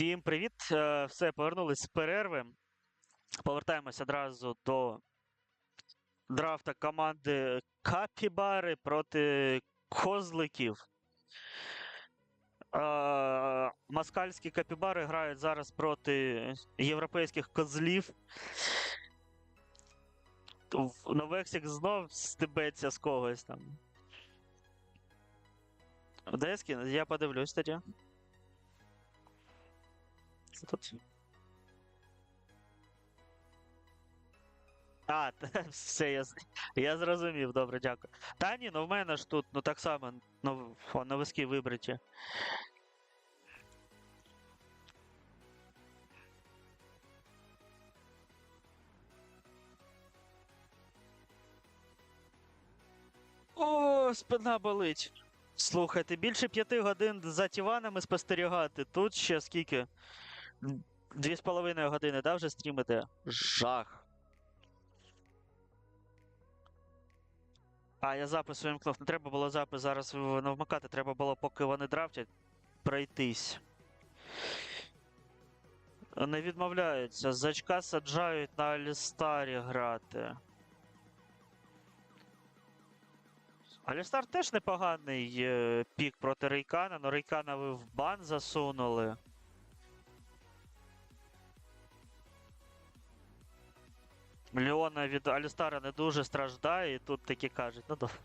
Всім привіт! Е, Все, повернулись з перерви. Повертаємось одразу до драфта команди Капібари проти Козликів. Е, Москальські капібари грають зараз проти європейських козлів. Новексік знов стебеться з когось там. Дески, я подивлюсь тоді. А, все, я, я зрозумів, добре, дякую. Та ні, ну в мене ж тут, ну так само, ну, фо, на виски вибриті. О, спина болить. Слухайте, більше п'яти годин за Тіванами спостерігати. Тут ще скільки? Дві з половиною години, да, вже стрімите? Жах. А, я запис вимкнув. Не треба було запис зараз в- не вмикати, треба було, поки вони драфтять, пройтись. Не відмовляються. Зачка саджають на Алістарі грати. Алістар теж непоганий е, пік проти Рейкана, але Рейкана ви в бан засунули. Леона від Алістара не дуже страждає, і тут такі кажуть, ну добре.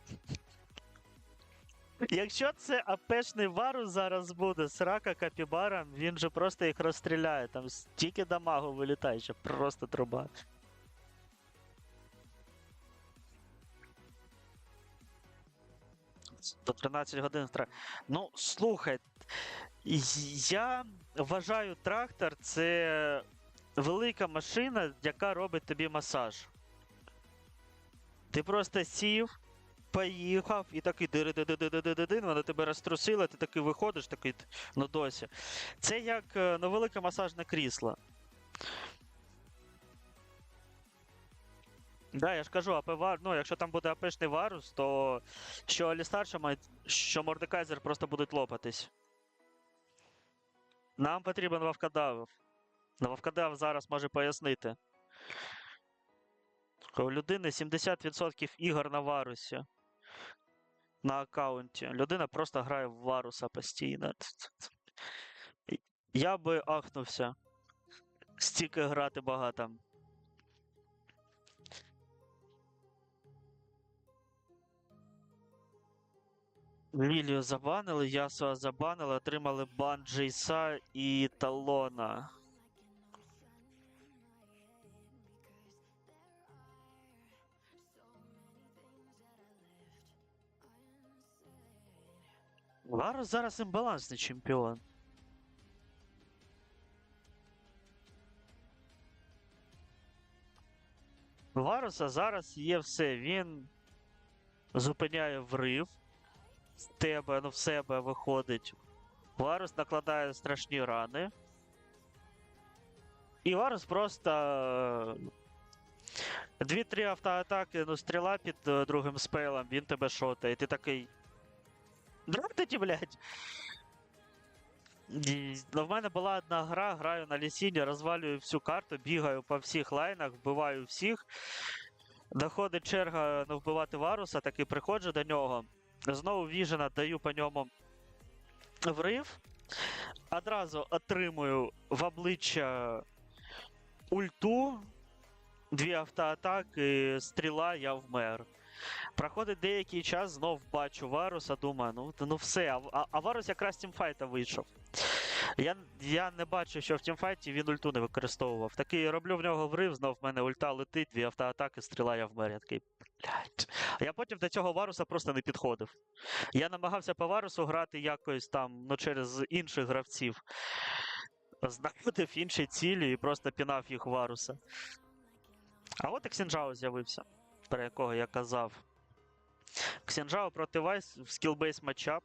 Якщо це АПшний варус зараз буде, срака капібара, він же просто їх розстріляє. Там стільки дамагу вилітає, що просто труба. До 13 годин тра. Ну, слухай, я вважаю трактор це велика машина, яка робить тобі масаж. Ти просто сів, поїхав і такий дин вона тебе розтрусила, ти такий виходиш, такий ну досі. Це як е, ну, велике масажне крісло. Да, я ж кажу, АП вар... ну, якщо там буде АПшний варус, то що Алістар, що, Мордекайзер просто будуть лопатись. Нам потрібен Вавкадав. Вавкадав зараз може пояснити. У людини 70% ігор на варусі. На аккаунті. Людина просто грає в варуса постійно. Я би ахнувся. Стільки грати багато. Лілію забанили, Ясуа забанили, отримали бан Джейса і Талона. Варус зараз імбалансний чемпіон. У зараз є все. Він зупиняє врив. З тебе, ну в себе виходить. Варус накладає страшні рани. І Варус просто. е, Дві-три автоатаки, ну стріла під е, другим спейлом, він тебе шотає, і ти такий. Драфтите, блядь. І, в мене була одна гра, граю на лісіні, розвалюю всю карту, бігаю по всіх лайнах, вбиваю всіх. Доходить черга ну, вбивати Варуса, таки приходжу до нього. Знову віжена, даю по ньому врив. Одразу отримую в обличчя ульту, дві автоатаки, стріла, я вмер. Проходить деякий час, знов бачу Варуса, думаю, ну, ну все, а, а, Варус якраз з тімфайта вийшов. Я, я не бачу, що в тімфайті він ульту не використовував. Такий роблю в нього врив, знов в мене ульта летить, дві автоатаки, стріла, я вмер. Я такий, блядь. Я потім до цього Варуса просто не підходив. Я намагався по Варусу грати якось там, ну, через інших гравців. Знаходив інші цілі і просто пінав їх Варуса. А от і Ксінжао з'явився, про якого я казав. Ксінжао проти Вайс в скілбейс матчап.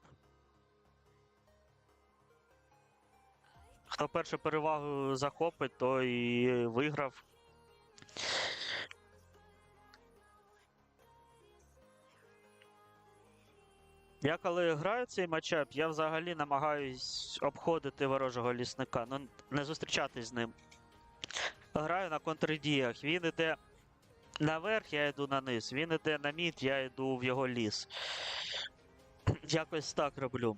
Хто першу перевагу захопить, той і виграв. Я коли граю цей матчап, я взагалі намагаюсь обходити ворожого лісника, ну не зустрічатись з ним. Граю на контрдіях. Він іде наверх, я йду на низ. Він іде на мід, я йду в його ліс. Якось так роблю.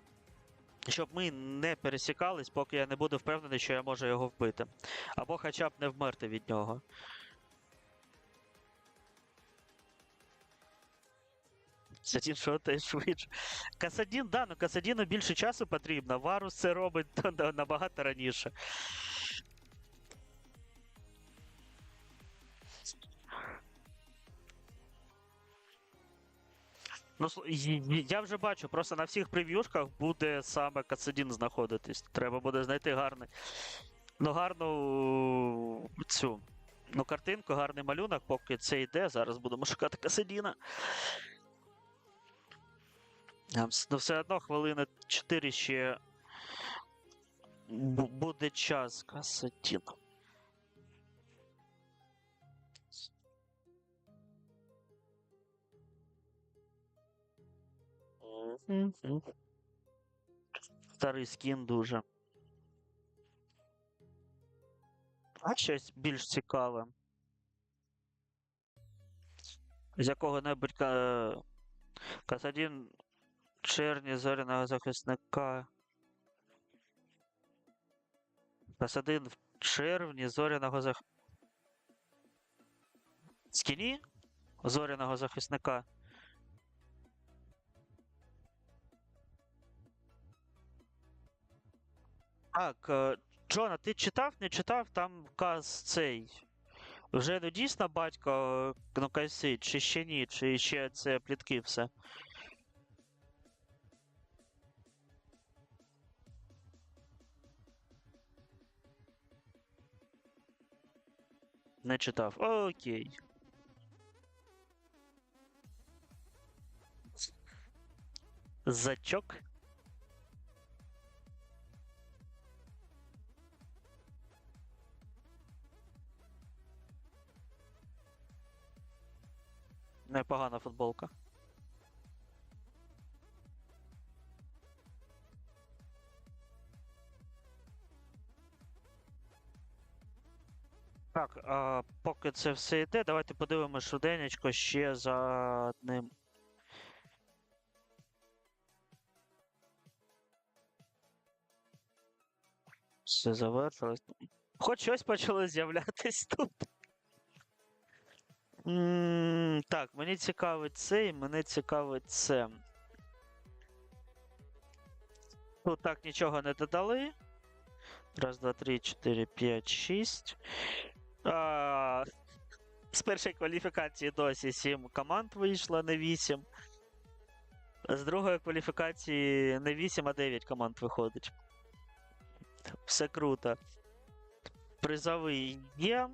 Щоб ми не пересікались, поки я не буду впевнений, що я можу його вбити. Або хоча б не вмерти від нього. Касадін що ти швидше. Касадін, да, ну Касадіну більше часу потрібно. Варус це робить набагато раніше. Ну, я вже бачу, просто на всіх прев'юшках буде саме Касадін знаходитись. Треба буде знайти гарний. Ну, гарну цю. Ну, картинку, гарний малюнок, поки це йде. Зараз будемо шукати Касадіна. Ем, Ну, все одно хвилини 4 ще буде час Касадіна. Старий скін дуже. А щось більш цікаве. З якого-небудь ка... Касадін черні зоряного захисника. Касадин в червні зоряного зах... Скіні? Зоряного захисника. Так, е, Джона, ти читав, не читав там каз цей. Вже ну дійсно батько е, ну, кайсить, чи ще ні, чи ще це плітки все. Не читав. Окей. Зачок. Непогана футболка. Так, а, поки це все йде, давайте подивимося швиденечко ще за одним. Все завершилось. Хоч щось почало з'являтись тут. Так, мені цікавить це і мене цікавить це. Тут так нічого не додали. Раз, два, три, чотири, п'ять, шість. А, з першої кваліфікації досі 7 команд вийшло, не 8. З другої кваліфікації не 8, а 9 команд виходить. Все круто. Призовий є.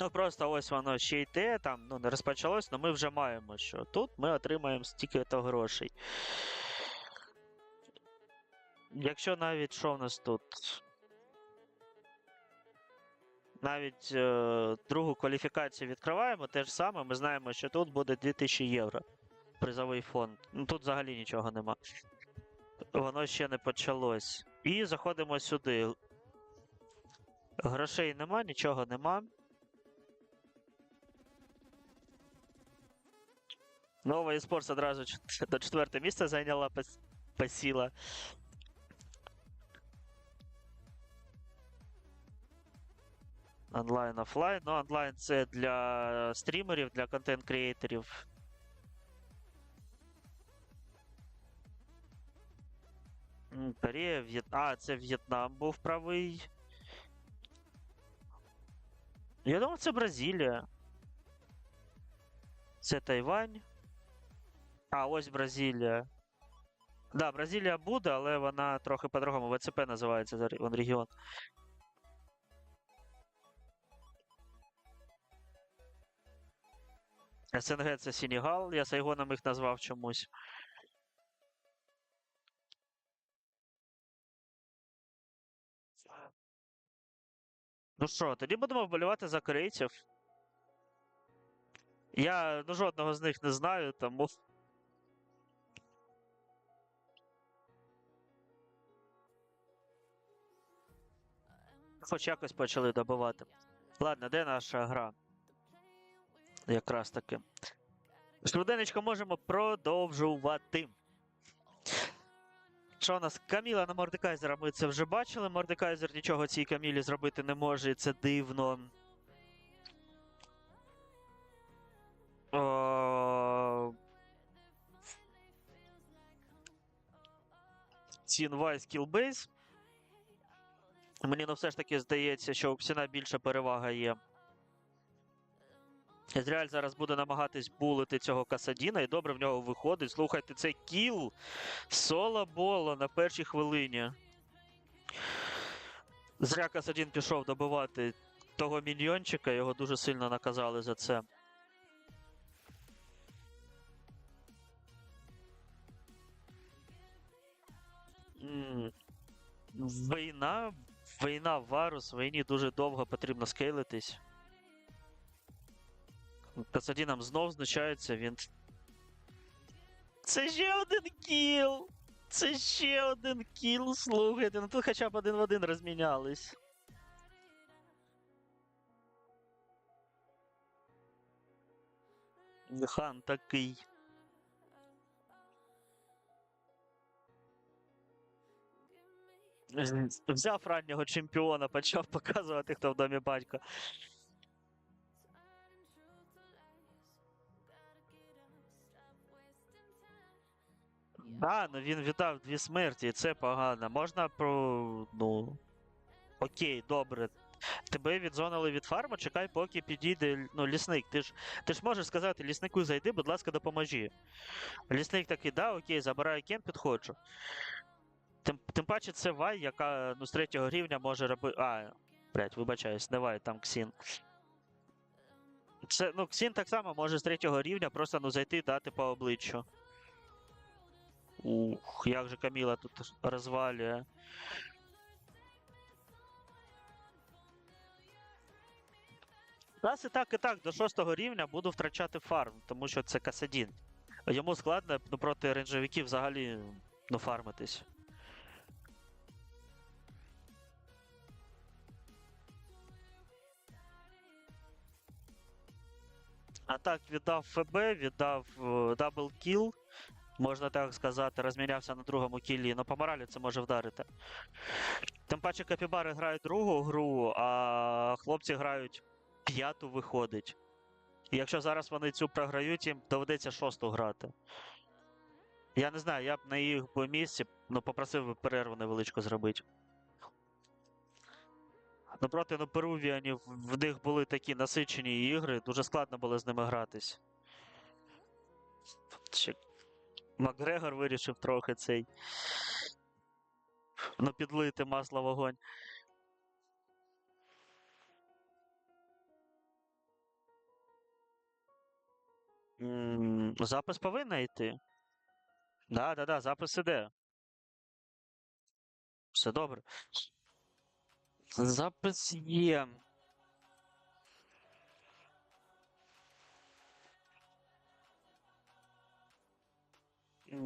Ну, просто ось воно ще йде, там ну, не розпочалось, але ми вже маємо, що тут ми отримаємо стільки-то грошей. Якщо навіть що в нас тут? Навіть е, другу кваліфікацію відкриваємо, те ж саме, ми знаємо, що тут буде 2000 євро. Призовий фонд. Ну тут взагалі нічого нема. Воно ще не почалось. І заходимо сюди. Грошей нема, нічого нема. Нова eSports одразу чет- до четверте місце зайняла пос- посіла. Онлайн, офлайн. Ну, онлайн це для стрімерів, для контент-креаторів. М, Корея, В'єтнам. А, це В'єтнам був правий. Я думав, це Бразилія. Це Тайвань. А, ось Бразилія. Да, Бразилія буде, але вона трохи по-другому. ВЦП називається вон регіон. СНГ це Сенегал, я Сайгоном їх назвав чомусь. Ну що, тоді будемо вболівати за корейців. Я ну, жодного з них не знаю, тому. Хоч якось почали добивати. Ладно, де наша гра? Якраз таки. Швиденечко можемо продовжувати. Що у нас? Каміла на Мордекайзера ми це вже бачили. Мордекайзер нічого цій Камілі зробити не може, і це дивно. О... Цінвай скілбейс. Мені ну все ж таки здається, що у Ксіна більша перевага є. Ізраїль зараз буде намагатись булити цього Касадіна, і добре в нього виходить. Слухайте, це кіл соло боло на першій хвилині. Зря Касадін пішов добивати того міньйончика, його дуже сильно наказали за це. М, Війна, війна Варус, війні дуже довго потрібно скейлитись. Касадіном знов знущається, він. Це ще один кіл! Це ще один кіл, слухайте. Ну тут хоча б один в один розмінялись. Хан такий. Взяв раннього чемпіона, почав показувати, хто в домі батька. А, ну він віддав дві смерті, і це погано. Можна про. ну. Окей, добре. Тебе відзонили від фарму, чекай, поки підійде ну, лісник. Ти ж ти ж можеш сказати, ліснику зайди, будь ласка, допоможи. Лісник такий, да, окей, забираю кем, підходжу. Тим, тим паче це Вай, яка ну, з третього рівня може робити. А, блять, вибачаюсь, не Вай, там Ксін. Це, ну, Ксін так само може з третього рівня просто ну, зайти і дати по обличчю. Ух, як же Каміла тут розвалює. Раз і так, і так, до шостого рівня буду втрачати фарм, тому що це Касадін. Йому складно ну, проти рейнджовиків взагалі ну, фармитись. А так, віддав ФБ, віддав е, дабл кіл, можна так сказати, розмінявся на другому кілі, але по моралі це може вдарити. Тим паче капібари грають другу гру, а хлопці грають п'яту виходить. І якщо зараз вони цю програють, їм доведеться шосту грати. Я не знаю, я б на їх місці ну, попросив би перерву невеличку зробити. Ну, проти ну, Перувіанів в них були такі насичені ігри, дуже складно було з ними гратись. Макгрегор вирішив трохи цей. Ну, підлити масло вогонь. Запис повинен йти. Да, да, да, запис іде. Все добре. Запис є.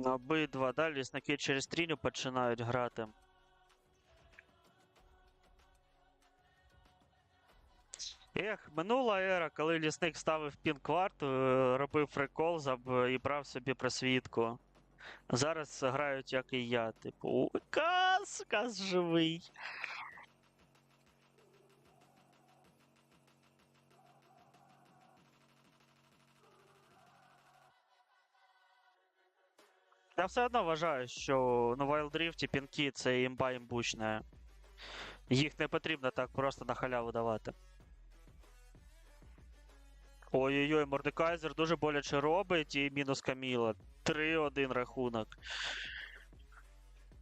Обидва, да, лісники через тріню починають грати. Ех, минула ера, коли лісник ставив пін кварту, е, робив прикол заб- і брав собі просвітку. Зараз грають, як і я, типу, «Ой, Кас, Кас живий. Я все одно вважаю, що ну, Wild Rift і пінки це імба імбучна. Їх не потрібно так просто на халяву давати. Ой-ой-ой, Мордекайзер дуже боляче робить і мінус Каміла. 3-1 рахунок.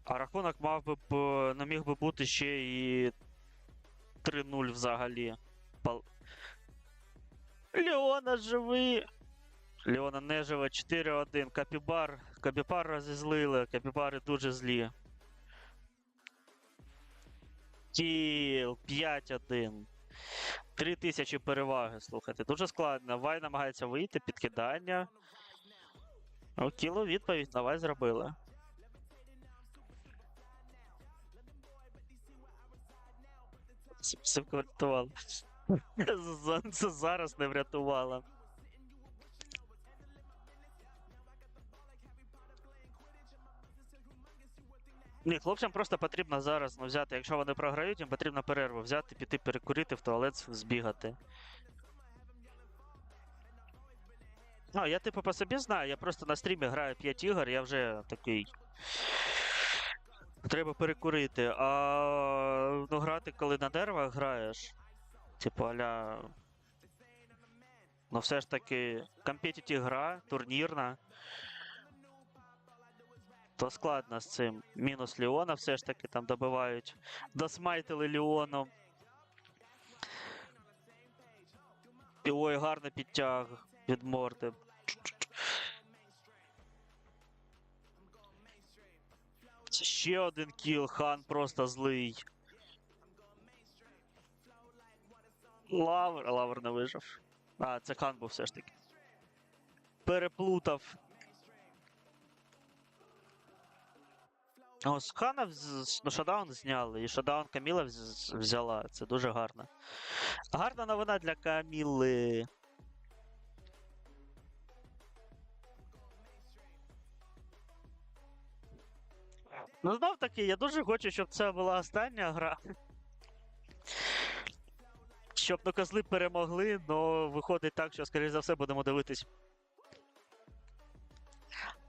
А рахунок мав би не міг би бути ще і 3-0 взагалі. Пал... Леона живий! Леона не живе 4-1. Капібар. Капібар розізлили. Капібари дуже злі. Кіл 5-1. 3000 переваги, слухайте. Дуже складно. Вай намагається вийти, підкидання. О, кіло відповідь на Вай зробили. За- Це зараз не врятувала. Ні, хлопцям просто потрібно зараз ну, взяти, якщо вони програють, їм потрібно перерву взяти, піти перекурити, в туалет збігати. Ну, я типу по собі знаю, я просто на стрімі граю 5 ігор, я вже такий. Треба перекурити. А ну, грати, коли на нервах граєш, типу аля. Ну, все ж таки, компетитив гра, турнірна. То складно з цим. Мінус Ліона все ж таки там добивають. Досмайтили Ліоном. Ой, гарний підтяг від морди. Ще один кіл, хан просто злий. Лавр, лавр не вижив. А, це хан був все ж таки. Переплутав. О, з хана ну, шадаун зняли, і шадаун Каміла взяла. Це дуже гарно. Гарна новина для Каміли. Ну, знов таки, я дуже хочу, щоб це була остання гра. Щоб ну, козли перемогли, але виходить так, що, скоріш за все, будемо дивитись.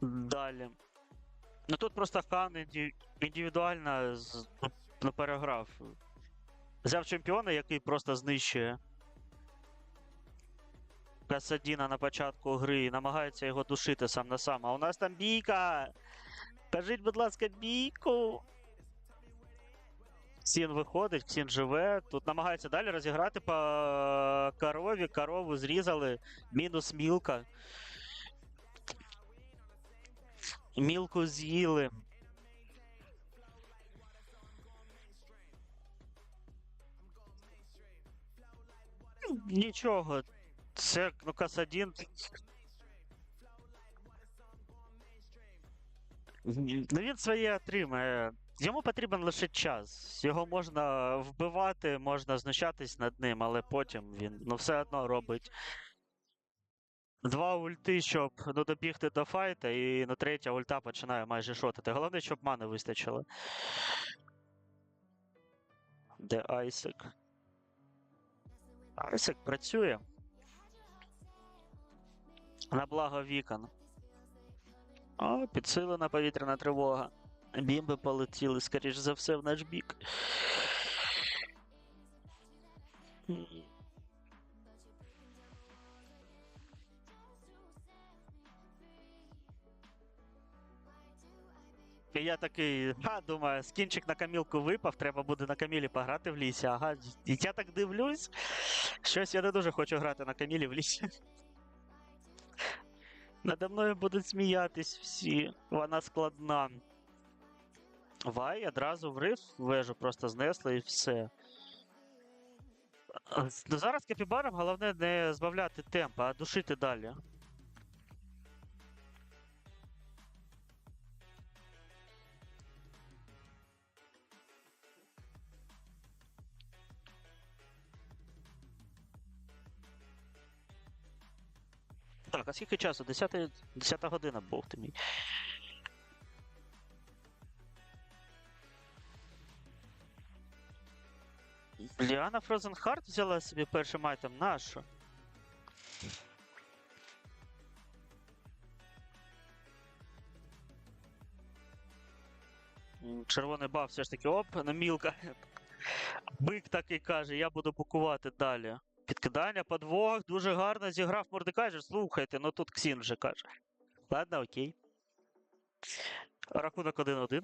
Далі. Ну тут просто хан індивідуально ну, переграв. Взяв чемпіона, який просто знищує. Касадіна на початку гри і намагається його душити сам на сам. А у нас там бійка! Кажіть, будь ласка, бійку. Ксін виходить, Ксін живе. Тут намагаються далі розіграти по корові. Корову зрізали. Мінус мілка. Мілку з'їли. Нічого. Це ну, Касадін. Ну він своє отримає. Йому потрібен лише час. Його можна вбивати, можна знущатись над ним, але потім він ну, все одно робить два ульти, щоб ну, добігти до файта, і ну, третя ульта починає майже шотати. Головне, щоб мани вистачило. Де Айсик? Айсик працює. На благо вікон. О, підсилена повітряна тривога. Бімби полетіли, скоріш за все, в наш бік. І я такий, ха, думаю, скінчик на камілку випав, треба буде на камілі пограти в лісі. Ага, і я так дивлюсь. Щось я не дуже хочу грати на камілі в лісі. Надо мною будуть сміятись всі. Вона складна. Вай одразу врив вежу, просто знесли і все. Ну, зараз капібарам головне не збавляти темп, а душити далі. Так, а скільки часу? 10, 10 година був ти мій. Ліана Heart взяла собі першим айтем нашу. Червоний баф все ж таки оп, на мілка. Бик такий каже, я буду букувати далі. Підкидання, подвох, дуже гарно зіграв Мордекайжер. Слухайте, ну тут Ксін вже каже. Ладно, окей. Рахунок 1-1.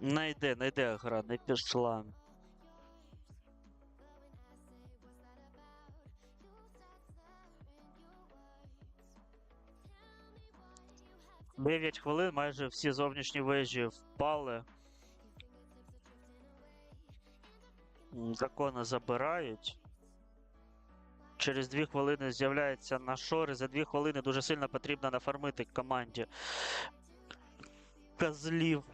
Не йде, не йде гра, не пішла. Дев'ять хвилин, майже всі зовнішні вежі впали. М, Дракона забирають через дві хвилини з'являється на шори. За дві хвилини дуже сильно потрібно нафармити команді козлів.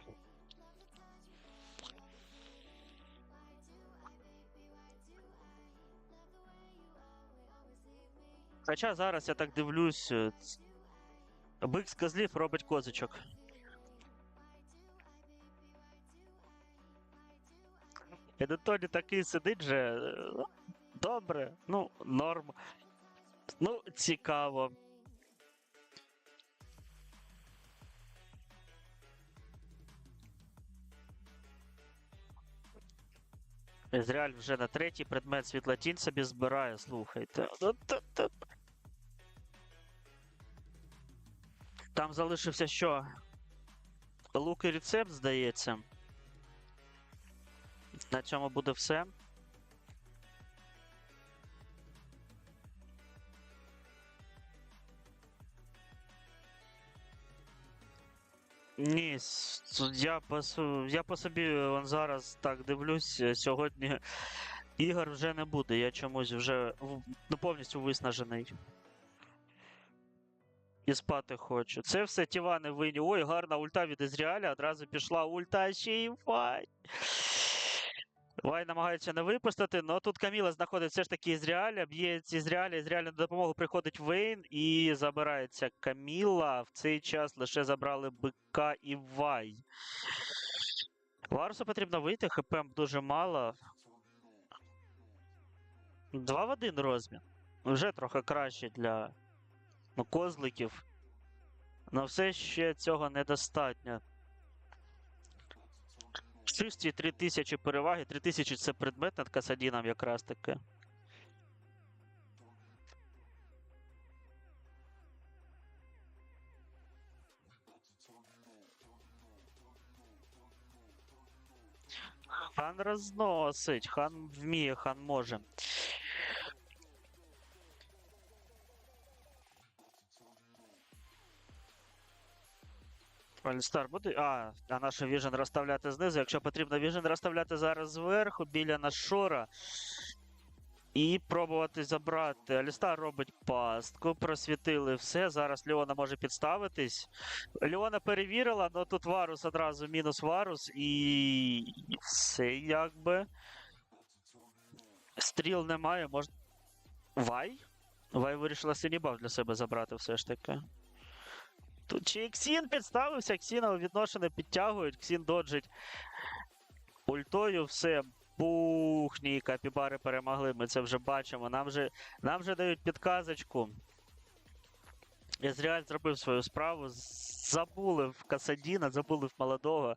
Хоча зараз я так дивлюсь, е, бик з козлів робить козочок. Едотоні такий сидить же. Е, Добре, ну, норм. Ну, цікаво. Ізраїль вже на третій предмет світлотінь собі збирає, слухайте. Ну, та- та- Там залишився що? Лук і рецепт, здається. На цьому буде все. Ні, я по, я по собі он зараз так дивлюсь, е, сьогодні ігор вже не буде. Я чомусь вже ну, повністю виснажений. І спати хочу. Це все Тівани винні. Ой, гарна ульта від Ізріаля. Одразу пішла ульта ще й Вай. Вай намагається не випустити, але тут Каміла знаходить все ж таки Ізріаля, б'є з Ізріаля, Ізріаля на допомогу приходить Вейн і забирається Каміла. В цей час лише забрали БК і Вай. Варусу потрібно вийти, ХП дуже мало. Два в один розмін. Вже трохи краще для ну, козликів. Но все ще цього недостатньо. Чисті 3000 переваги, 3000 це предмет над Касадіном якраз таки. Хан розносить, хан вміє, хан може. Альстар буде. А, а наша Vision розставляти знизу. Якщо потрібно Vision розставляти зараз зверху, біля нашора. І пробувати забрати. Алістар робить пастку, просвітили все. Зараз Леона може підставитись. Леона перевірила, але тут Варус одразу мінус Варус, і все якби. Стріл немає, можна. Вай? Вай вирішила синій баф для себе забрати все ж таки. Тут чи Ксін підставився, Ксіна відношення підтягують, Ксін доджить ультою, все. Бухні, капібари перемогли, ми це вже бачимо. Нам же, нам вже дають підказочку. Ізраїль зробив свою справу. Забули в Касадіна, забули в молодого.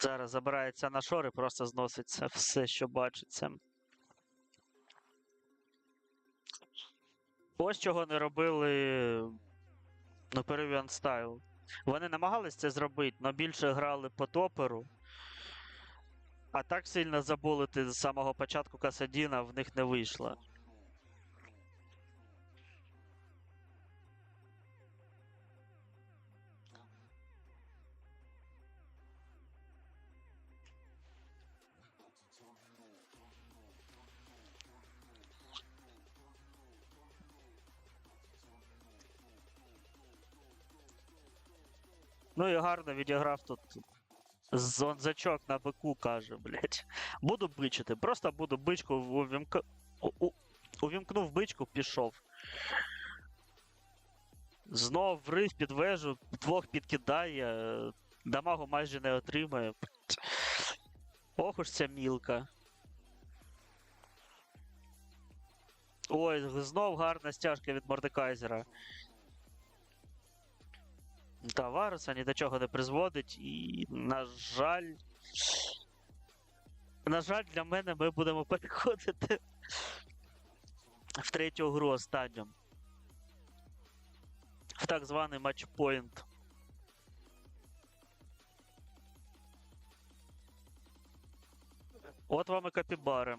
Зараз забирається на шори, просто зноситься все, що бачиться. Ось чого не робили на Peruvian Style. Вони намагались це зробити, але більше грали по топеру. А так сильно забулити з самого початку Касадіна в них не вийшло. Ну і гарно відіграв тут зонзачок на бику, каже, блять. Буду бичити. Просто буду бичку увімк... у- увімкнув бичку, пішов. Знов врив під вежу, двох підкидає, дамагу майже не отримує. Ох уж ця мілка. Ой, знов гарна стяжка від Мордекайзера. Та Варуса ні до чого не призводить, і, на жаль. На жаль, для мене ми будемо переходити в третю гру останню. В так званий матчпоінт. От вам і капібари.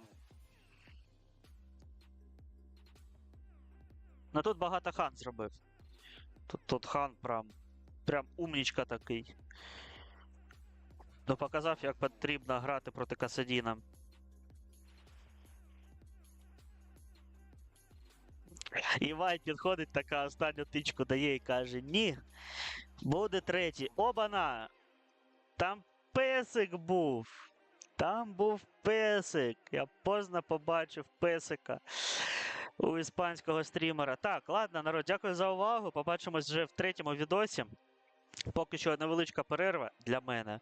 Ну тут багато хан зробив. Тут, тут хан прям. Прям умнічка такий. Ну, показав, як потрібно грати проти Касадіна. І Вайт підходить, така останню тичку дає і каже: Ні, буде третій. Обана! Там песик був. Там був песик. Я поздно побачив песика. у іспанського стрімера. Так, ладно, народ, дякую за увагу. Побачимось вже в третьому відосі. Поки що невеличка перерва для мене.